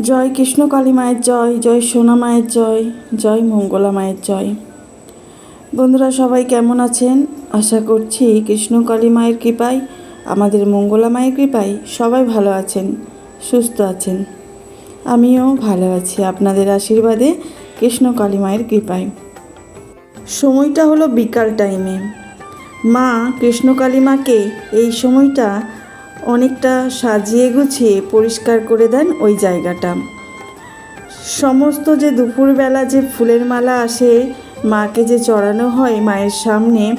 জয় কৃষ্ণ কালী মায়ের জয় জয় সোনা মায়ের জয় জয় মঙ্গলা মায়ের জয়। বন্ধুরা সবাই কেমন আছেন? আশা করছি কৃষ্ণ কালী মায়ের কৃপায়, আমাদের মঙ্গলা মায়ের কৃপায় সবাই ভালো আছেন, সুস্থ আছেন। আমিও ভালো আছি আপনাদের আশীর্বাদে কৃষ্ণ কালী মায়ের কৃপায়। সময়টা হলো বিকাল টাইমে মা কৃষ্ণকালী মাকে এই সময়টা অনেকটা সাজিয়ে গুছিয়ে পরিষ্কার করে দেন ওই জায়গাটা। সমস্ত যে দুপুরবেলা যে ফুলের মালা আসে, মাকে যে চড়ানো হয় মায়ের সামনে,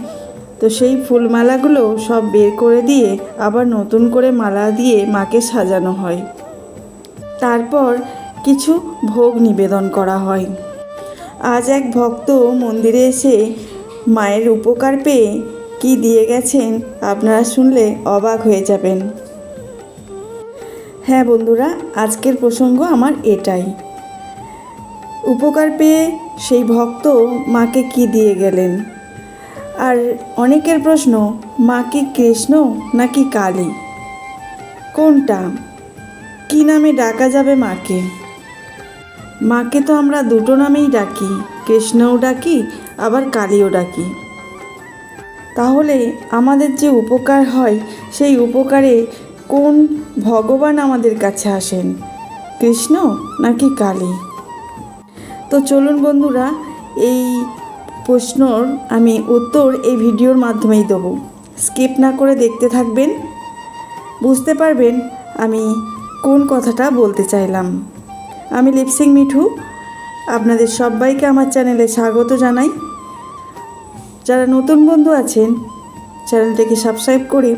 তো সেই ফুলমালাগুলো সব বের করে দিয়ে আবার নতুন করে মালা দিয়ে মাকে সাজানো হয়। তারপর কিছু ভোগ নিবেদন করা হয়। আজ এক ভক্ত মন্দিরে এসে মায়ের উপকার পেয়ে কি দিয়ে গেছেন আপনারা শুনলে অবাক হয়ে যাবেন। হ্যাঁ বন্ধুরা, আজকের প্রসঙ্গ আমার এটাই। উপকার পেয়ে সেই ভক্ত মাকে কি দিয়ে গেলেন? আর অনেকের প্রশ্ন, মা কি কৃষ্ণ নাকি কালী? কোনটা? কি নামে ডাকা যাবে মাকে? মাকে তো আমরা দুটো নামেই ডাকি, কৃষ্ণও ডাকি, আবার কালীও ডাকি। তাহলে আমাদের যে উপকার হয়, সেই উপকারে কোন ভগবান আমাদের কাছে আসেন? কৃষ্ণ নাকি কালী? তো চলুন বন্ধুরা, এই প্রশ্নর আমি উত্তর এই ভিডিওর মাধ্যমেই দেবো। স্কিপ না করে দেখতে থাকবেন। বুঝতে পারবেন আমি কোন কথাটা বলতে চাইলাম। আমি লিপসিং মিঠু। আপনাদের সবাইকে আমার চ্যানেলে স্বাগত জানাই। যারা নতুন বন্ধু আছেন, চ্যানেলটিকে সাবস্ক্রাইব করে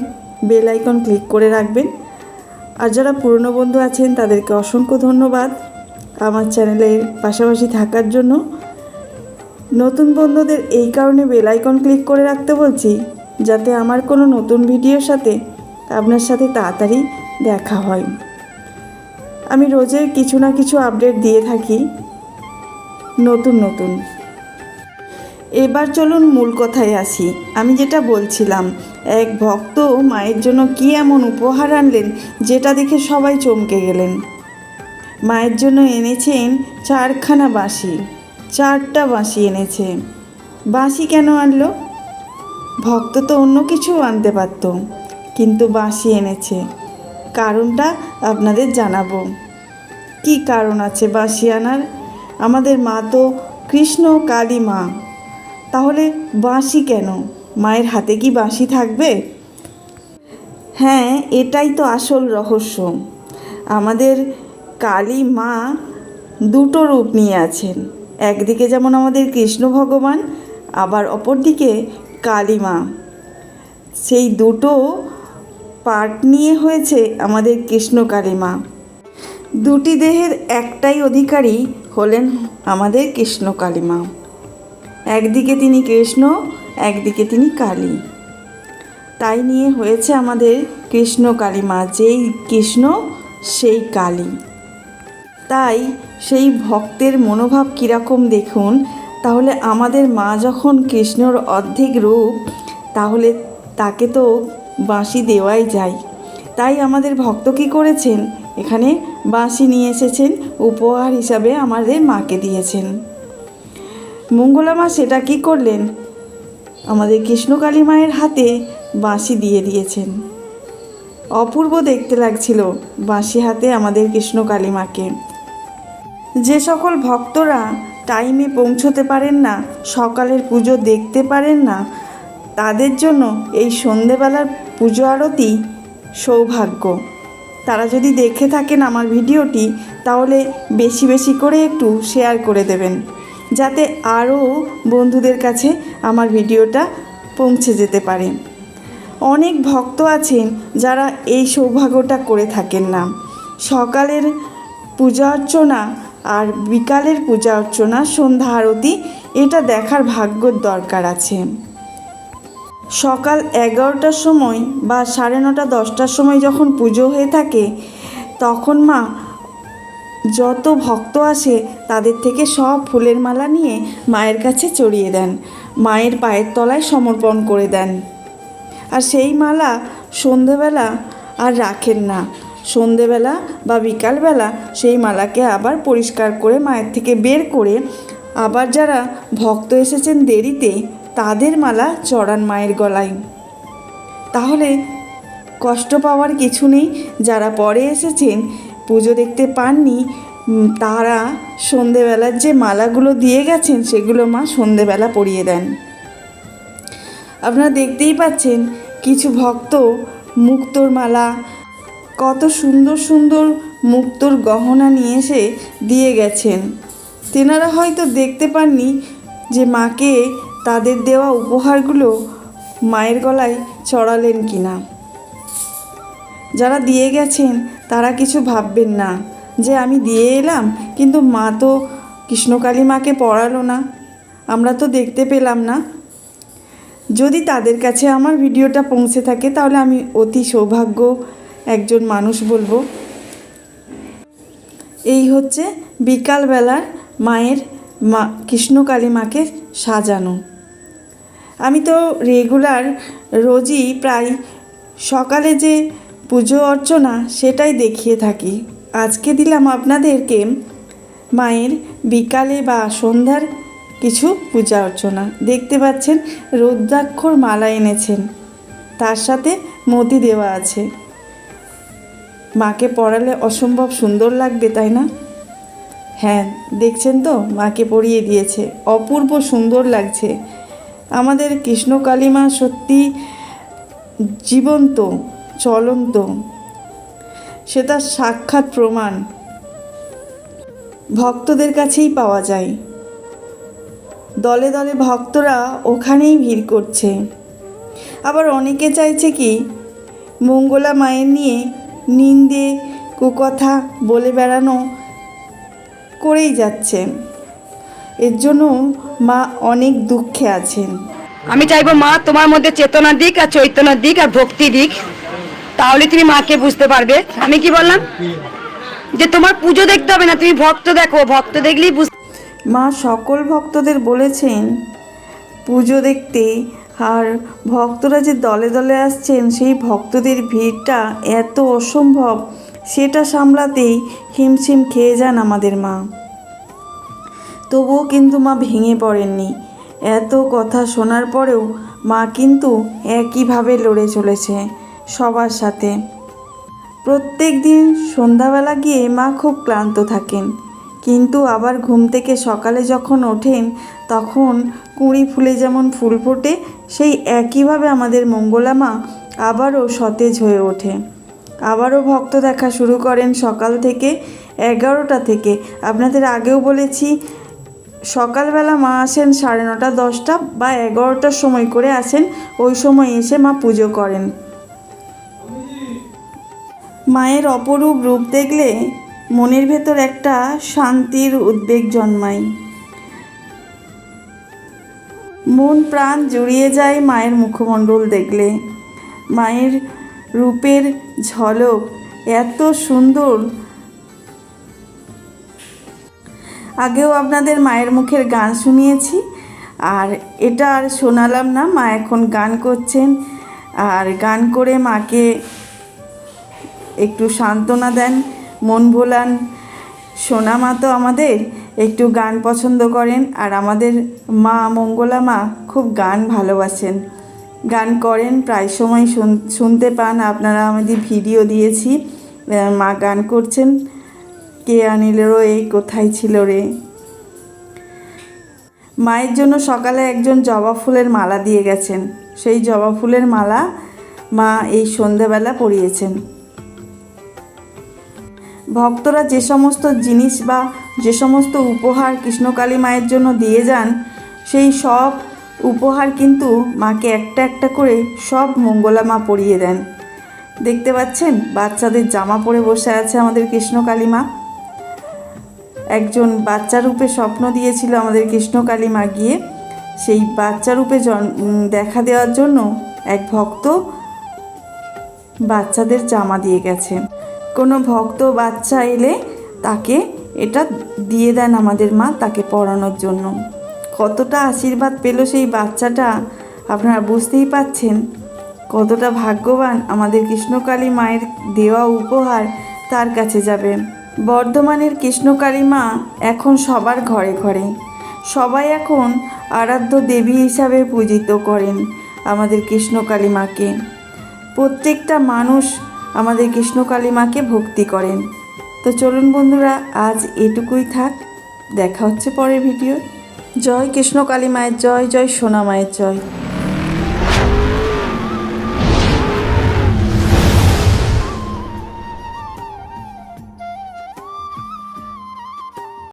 বেল আইকন ক্লিক করে রাখবেন। আর যারা পুরনো বন্ধু আছেন, তাদেরকে অসংখ্য ধন্যবাদ আমার চ্যানেলের পাশাপাশি থাকার জন্য। নতুন বন্ধুদের এই কারণে বেল আইকন ক্লিক করে রাখতে বলছি, যাতে আমার কোনো নতুন ভিডিওর সাথে আপনার সাথে তাড়াতাড়ি দেখা হয়। আমি রোজের কিছু না কিছু আপডেট দিয়ে থাকি, নতুন নতুন। এবার চলুন মূল কথায় আসি। আমি যেটা বলছিলাম এক ভক্ত মায়ের জন্য কী এমন উপহার আনলেন যেটা দেখে সবাই চমকে গেলেন। মায়ের জন্য এনেছেন চারখানা বাঁশি, চারটা বাঁশি এনেছে। বাঁশি কেন আনলো? ভক্ত তো অন্য কিছু আনতে পারত, কিন্তু বাঁশি এনেছে। কারণটা আপনাদের জানাব। কি কারণ আছে বাঁশি আনার? আমাদের মা তো কৃষ্ণ কালী মা। তাহলে বাঁশি কেন? মায়ের হাতে কি বাঁশি থাকবে? হ্যাঁ এটাই তো আসল রহস্য। আমাদের কালী মা দুটো রূপ নিয়ে আছেন। একদিকে যেমন আমাদের কৃষ্ণ ভগবান, আবার অপরদিকে কালী মা। সেই দুটো পার্ট নিয়ে হয়েছে আমাদের কৃষ্ণ কালী মা। দুটি দেহের একটাই অধিকারী হলেন আমাদের কৃষ্ণ কালী মা। একদিকে তিনি কৃষ্ণ একদিকে তিনি কালী। তাই নিয়ে হয়েছে আমাদের কৃষ্ণ কালী মা যেই কৃষ্ণ, সেই কালী। তাই সেই ভক্তের মনোভাব কীরকম দেখুন, তাহলে আমাদের মা যখন কৃষ্ণর অর্ধেক রূপ, তাহলে তাকে তো বাঁশি দেওয়াই যায়। তাই আমাদের ভক্ত কী করেছেন? এখানে বাঁশি নিয়ে এসেছেন, উপহার হিসাবে আমাদের মাকে দিয়েছেন। মঙ্গলা মা সেটা কী করলেন? আমাদের কৃষ্ণকালী মায়ের হাতে বাঁশি দিয়ে দিয়েছেন। অপূর্ব দেখতে লাগছিল বাঁশি হাতে আমাদের কৃষ্ণকালী মাকে। যে সকল ভক্তরা টাইমে পৌঁছতে পারেন না, সকালের পুজো দেখতে পারেন না, তাদের জন্য এই সন্ধেবেলার পুজো আরতি সৌভাগ্য। তারা যদি দেখে থাকেন আমার ভিডিওটি, তাহলে বেশি বেশি করে একটু শেয়ার করে দেবেন। যাতে আরও বন্ধুদের কাছে আমার ভিডিওটা পৌঁছে যেতে পারে। অনেক ভক্ত আছেন যারা এই সৌভাগ্যটা করে থাকেন না। সকালের পূজা অর্চনা আর বিকালের পূজা অর্চনা, সন্ধ্যা আরতি, এটা দেখার ভাগ্যর দরকার আছে। সকাল এগারোটার সময় বা সাড়ে নটা, দশটার সময় যখন পুজো হয়ে থাকে, তখন মা যত ভক্ত আসে তাদের থেকে সব ফুলের মালা নিয়ে মায়ের কাছে চড়িয়ে দেন, মায়ের পায়ের তলায় সমর্পণ করে দেন। আর সেই মালা সন্ধেবেলা আর রাখেন না। সন্ধেবেলা বা বিকালবেলা সেই মালাকে আবার পরিষ্কার করে মায়ের থেকে বের করে আবার যারা ভক্ত এসেছেন দেরিতে তাদের মালা চড়ান মায়ের গলায়। তাহলে কষ্ট পাওয়ার কিছু নেই, যারা পরে এসেছেন পুজো দেখতে পাননি তারা সন্ধেবেলার যে মালাগুলো দিয়ে গেছেন সেগুলো মা সন্ধেবেলা পরিয়ে দেন। আপনারা দেখতেই পাচ্ছেন কিছু ভক্ত মুক্তোর মালা, কত সুন্দর সুন্দর মুক্তোর গহনা নিয়ে এসে দিয়ে গেছেন। তেনারা হয়তো দেখতে পাননি যে মাকে তাদের দেওয়া উপহারগুলো মায়ের গলায় চড়ালেন কিনা। যারা দিয়ে গেছেন তারা কিছু ভাববেন না যে আমি দিয়ে এলাম, কিন্তু মা তো কৃষ্ণকালী মাকে পড়ালো না। আমরা তো দেখতে পেলাম না। যদি তাদের কাছে আমার ভিডিওটা পৌঁছে থাকে, তাহলে আমি অতি সৌভাগ্য একজন মানুষ বলব। এই হচ্ছে বিকালবেলার মায়ের মা, কৃষ্ণকালী মাকে সাজানো। আমি তো রেগুলার রোজই প্রায় সকালে যে পুজো অর্চনা সেটাই দেখিয়ে থাকি। আজকে দিলাম আপনাদেরকে মায়ের বিকালে বা সন্ধ্যার কিছু পূজা অর্চনা। দেখতে পাচ্ছেন, রুদ্রাক্ষর মালা এনেছেন। তার সাথে মতি দেওয়া আছে। মাকে পড়ালে অসম্ভব সুন্দর লাগবে, তাই না? হ্যাঁ দেখছেন তো, মাকে পরিয়ে দিয়েছে। অপূর্ব সুন্দর লাগছে। আমাদের কৃষ্ণ কালী মা সত্যি জীবন্ত। চলন্ত। সে তার সাক্ষাৎ প্রমাণ ভক্তদের কাছেই পাওয়া যায়। দলে দলে ভক্তরা ওখানেই ভিড় করছে। আবার অনেকে চাইছে কি, মঙ্গলা মায়ের নিয়ে নিন্দে, কুকথা বলে বেড়ানো করেই যাচ্ছে। এর জন্য মা অনেক দুঃখে আছেন। আমি চাইব মা, তোমার মধ্যে চেতনা দিক আর চৈতন্য দিক আর ভক্তি দিক। তাহলে তুমি মাকে বুঝতে পারবে। আমি কি বললাম? যে তোমার পুজো দেখতে হবে না, তুমি ভক্ত দেখো, ভক্ত দেখলেই বুঝ মা সকল ভক্তদের বলেছেন, পুজো দেখতে। আর ভক্তরা যে দলে দলে আসছেন, সেই ভক্তদের ভিড়টা এত অসম্ভব, সেটা সামলাতেই হিমশিম খেয়ে যান আমাদের মা। তবুও কিন্তু মা ভেঙে পড়েননি। এত কথা শোনার পরেও মা কিন্তু একইভাবে লড়ে চলেছে। সবার সাথে। প্রত্যেক দিন সন্ধ্যাবেলা গিয়ে মা খুব ক্লান্ত থাকেন। কিন্তু আবার ঘুম থেকে সকালে যখন ওঠেন, তখন কুঁড়ি ফুলে যেমন ফুল ফোটে, সেই একইভাবে আমাদের মঙ্গলা মা আবারও সতেজ হয়ে ওঠে। আবারও ভক্ত দেখা শুরু করেন সকাল থেকে এগারোটা থেকে। আপনাদের আগেও বলেছি, সকালবেলা মা আসেন সাড়ে নটা, দশটা বা এগারোটার সময় করে আসেন। ওই সময় এসে মা পুজো করেন। মায়ের অপরূপ রূপ দেখলে মনের ভেতর একটা শান্তির উদ্বেগ জন্মায়। মন প্রাণ জুড়িয়ে যায় মায়ের মুখমণ্ডল দেখলে। মায়ের রূপের ঝলক এত সুন্দর। আগেও আপনাদের মায়ের মুখের গান শুনিয়েছি, আর এটা আর শোনালাম না। মা এখন গান করছেন, আর গান করে মাকে একটু সান্ত্বনা দেন, মন ভোলান। সোনা মা তো আমাদের একটু গান পছন্দ করেন আর আমাদের মা মঙ্গলা মা খুব গান ভালোবাসেন। গান করেন, প্রায় সময় শুন- শুনতে পান। আপনারা আমাদের ভিডিও দিয়েছি মা গান করছেন। কে আনিল রে কোথায় ছিল রে? মায়ের জন্য সকালে একজন জবা ফুলের মালা দিয়ে গেছেন। সেই জবা ফুলের মালা মা এই সন্ধেবেলা পরিয়েছেন। ভক্তরা যে সমস্ত জিনিস বা যে সমস্ত উপহার কৃষ্ণকালী মায়ের জন্য দিয়ে যান, সেই সব উপহার কিন্তু মাকে একটা একটা করে সব মঙ্গলা মা পরিয়ে দেন। দেখতে পাচ্ছেন, বাচ্চাদের জামা পরে বসে আছে আমাদের কৃষ্ণকালী মা। একজন বাচ্চা রূপে স্বপ্ন দিয়েছিল আমাদের কৃষ্ণকালী মা গিয়ে। সেই বাচ্চা রূপে দেখা দেওয়ার জন্য এক ভক্ত বাচ্চাদের জামা দিয়ে গেছে। কোনো ভক্ত বাচ্চা এলে তাকে এটা দিয়ে দেন আমাদের মা তাকে পড়ানোর জন্য। কতটা আশীর্বাদ পেল সেই বাচ্চাটা, আপনারা বুঝতেই পাচ্ছেন। কতটা ভাগ্যবান আমাদের কৃষ্ণকালী মায়ের দেওয়া উপহার তার কাছে যাবে। বর্ধমানের কৃষ্ণকালী মা এখন সবার ঘরে ঘরে। সবাই এখন আরাধ্য দেবী হিসাবে পূজিত করেন আমাদের কৃষ্ণকালী মাকে। প্রত্যেকটা মানুষ আমাদের কৃষ্ণকালী মাকে ভক্তি করেন। তো চলুন বন্ধুরা, আজ এটুকুই থাক। দেখা হচ্ছে পরের ভিডিও জয় কৃষ্ণকালী মায়ের জয় জয় সোনা মায়ের জয়।